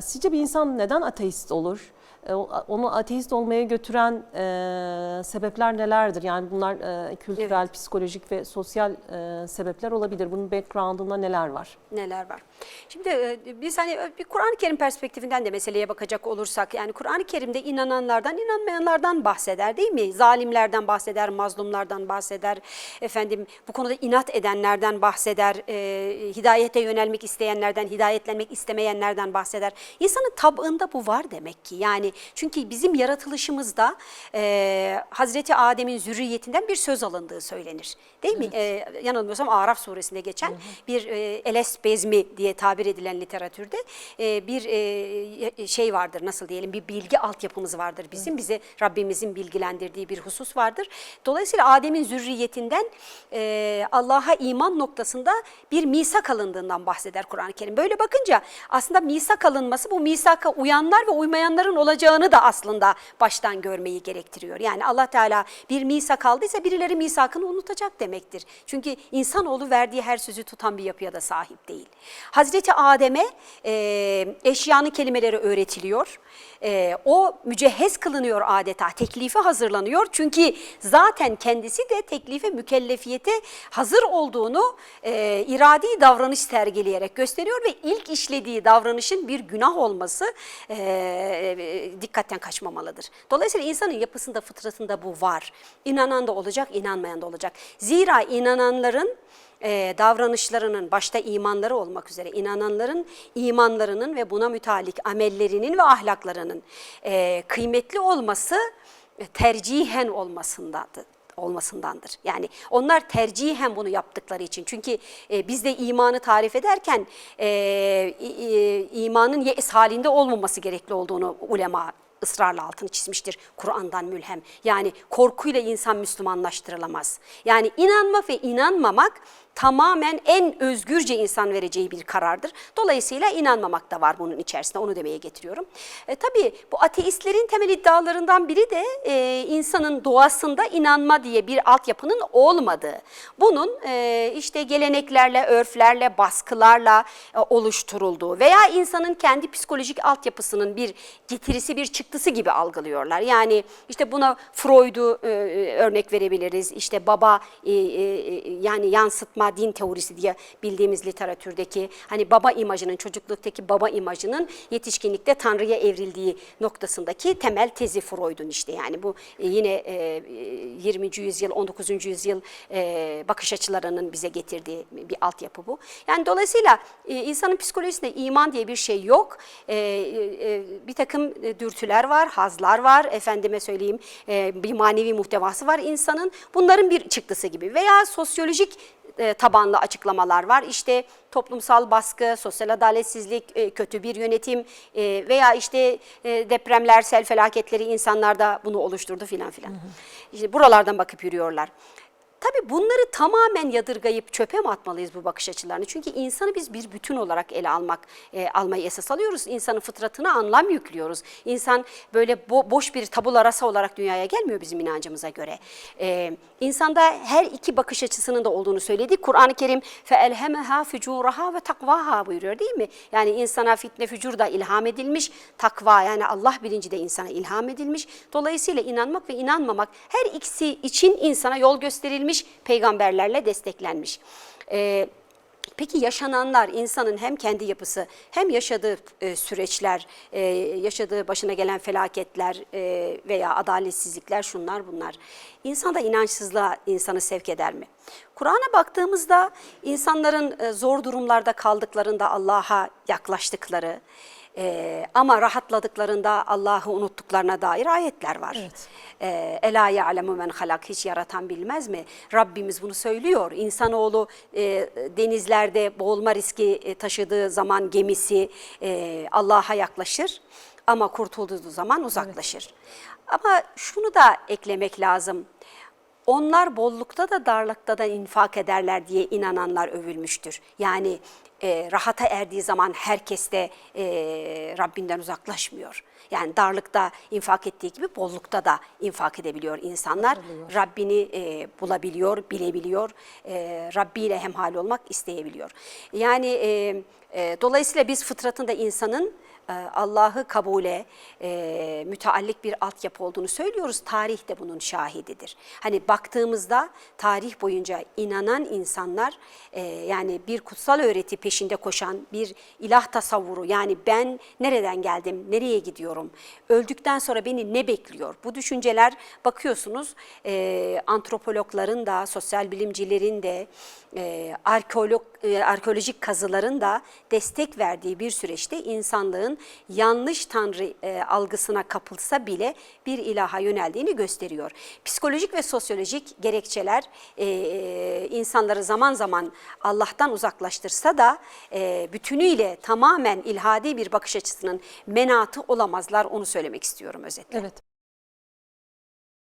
Sizce bir insan neden ateist olur? E, Onu ateist olmaya götüren e, sebepler nelerdir? Yani bunlar e, kültürel, psikolojik ve sosyal e, sebepler olabilir. Bunun background'ında neler var? neler var. Şimdi e, biz hani bir Kur'an-ı Kerim perspektifinden de meseleye bakacak olursak yani Kur'an-ı Kerim'de inananlardan, inanmayanlardan bahseder değil mi? Zalimlerden bahseder, mazlumlardan bahseder. Efendim bu konuda inat edenlerden bahseder. e, hidayete yönelmek isteyenlerden, hidayetlenmek istemeyenlerden bahseder. İnsanın tabığında bu var demek ki. Yani çünkü bizim yaratılışımızda e, Hazreti Adem'in zürriyetinden bir söz alındığı söylenir. Değil mi? E, yanılmıyorsam Araf suresinde geçen bir e, eles bezmi diye tabir edilen literatürde e, bir e, şey vardır nasıl diyelim bir bilgi altyapımız vardır bizim. Bize Rabbimizin bilgilendirdiği bir husus vardır. Dolayısıyla Adem'in zürriyetinden e, Allah'a iman noktasında bir misak alındığından bahseder Kur'an-ı Kerim. Böyle bakınca aslında misak alınması bu misaka uyanlar ve uymayanların olacağını da aslında baştan görmeyi gerektiriyor. Yani Allah Teala bir misak aldıysa birileri misakını unutacak demektir. Çünkü insanoğlu verdiği her sözü tutan bir yapıya da sahip değil. Hazreti Adem'e e, eşyanın kelimeleri öğretiliyor. E, o mücehhez kılınıyor adeta, teklife hazırlanıyor. Çünkü zaten kendisi de teklife, mükellefiyete hazır olduğunu e, iradi davranış sergileyerek gösteriyor ve ilk işlediği davranışın bir günah olması e, e, dikkatten kaçmamalıdır. Dolayısıyla insanın yapısında, fıtratında bu var. İnanan da olacak, inanmayan da olacak. Zira inananların e, davranışlarının başta imanları olmak üzere inananların imanlarının ve buna mütalik amellerinin ve ahlaklarının e, kıymetli olması e, tercihen olmasındadır olmasındandır. Yani onlar tercihen bunu yaptıkları için. Çünkü e, biz de imanı tarif ederken e, i- imanın yes halinde olmaması gerekli olduğunu ulema ısrarla altını çizmiştir Kur'an'dan mülhem. Yani korkuyla insan Müslümanlaştırılamaz. Yani inanmak ve inanmamak tamamen en özgürce insan vereceği bir karardır. Dolayısıyla inanmamak da var bunun içerisinde onu demeye getiriyorum. E, tabii bu ateistlerin temel iddialarından biri de e, insanın doğasında inanma diye bir altyapının olmadığı. Bunun e, işte geleneklerle, örflerle, baskılarla e, oluşturulduğu veya insanın kendi psikolojik altyapısının bir getirisi, bir çıktısı gibi algılıyorlar. Yani işte buna Freud'u e, örnek verebiliriz. İşte baba e, e, yani yansıtma din teorisi diye bildiğimiz literatürdeki hani baba imajının çocukluktaki baba imajının yetişkinlikte Tanrı'ya evrildiği noktasındaki temel tezi Freud'un işte yani bu e, yine e, 20. yüzyıl 19. yüzyıl e, bakış açılarının bize getirdiği bir altyapı bu. Yani dolayısıyla e, insanın psikolojisinde iman diye bir şey yok. E, e, bir takım e, dürtüler var, hazlar var, efendime söyleyeyim e, bir manevi muhtevası var insanın. Bunların bir çıktısı gibi veya sosyolojik e, tabanlı açıklamalar var. İşte toplumsal baskı, sosyal adaletsizlik, e, kötü bir yönetim e, veya işte e, depremler, sel felaketleri insanlarda bunu oluşturdu filan filan. İşte buralardan bakıp yürüyorlar. Tabii bunları tamamen yadırgayıp çöpe mi atmalıyız bu bakış açılarını? Çünkü insanı biz bir bütün olarak ele almak e, almayı esas alıyoruz. İnsanın fıtratına anlam yüklüyoruz. İnsan böyle bo boş bir tabula rasa olarak dünyaya gelmiyor bizim inancımıza göre. E, insanda her iki bakış açısının da olduğunu söyledi. Kur'an-ı Kerim فَاَلْهَمَهَا فُجُورَهَا ve takvaha buyuruyor değil mi? Yani insana fitne fücur da ilham edilmiş. Takva yani Allah bilinci de insana ilham edilmiş. Dolayısıyla inanmak ve inanmamak her ikisi için insana yol gösterilmiş peygamberlerle desteklenmiş. Ee, Peki yaşananlar insanın hem kendi yapısı hem yaşadığı e, süreçler, e, yaşadığı başına gelen felaketler e, veya adaletsizlikler şunlar bunlar. İnsanda inançsızlığa insanı sevk eder mi? Kur'an'a baktığımızda insanların e, zor durumlarda kaldıklarında Allah'a yaklaştıkları e, ama rahatladıklarında Allah'ı unuttuklarına dair ayetler var. Evet. E, Ela ya'lemu men halak hiç yaratan bilmez mi? Rabbimiz bunu söylüyor. İnsanoğlu e, denizlerde boğulma riski e, taşıdığı zaman gemisi e, Allah'a yaklaşır ama kurtulduğu zaman uzaklaşır. Ama şunu da eklemek lazım. Onlar bollukta da darlıkta da infak ederler diye inananlar övülmüştür. Yani e, rahata erdiği zaman herkes de e, Rabbinden uzaklaşmıyor. Yani darlıkta infak ettiği gibi bollukta da infak edebiliyor insanlar. Rabbini e, bulabiliyor, bilebiliyor. E, Rabbi ile hemhal olmak isteyebiliyor. Yani e, e, dolayısıyla biz fıtratında insanın Allah'ı kabule e, müteallik bir altyapı olduğunu söylüyoruz. Tarih de bunun şahididir. Hani baktığımızda tarih boyunca inanan insanlar e, yani bir kutsal öğreti peşinde koşan bir ilah tasavvuru yani ben nereden geldim, nereye gidiyorum, öldükten sonra beni ne bekliyor? Bu düşünceler bakıyorsunuz e, antropologların da, sosyal bilimcilerin de, e, arkeolog, e, arkeolojik kazıların da destek verdiği bir süreçte insanlığın yanlış tanrı e, algısına kapılsa bile bir ilaha yöneldiğini gösteriyor. Psikolojik ve sosyolojik gerekçeler e, e, insanları zaman zaman Allah'tan uzaklaştırsa da e, bütünüyle tamamen ilhadi bir bakış açısının menatı olamazlar onu söylemek istiyorum özetle. Evet.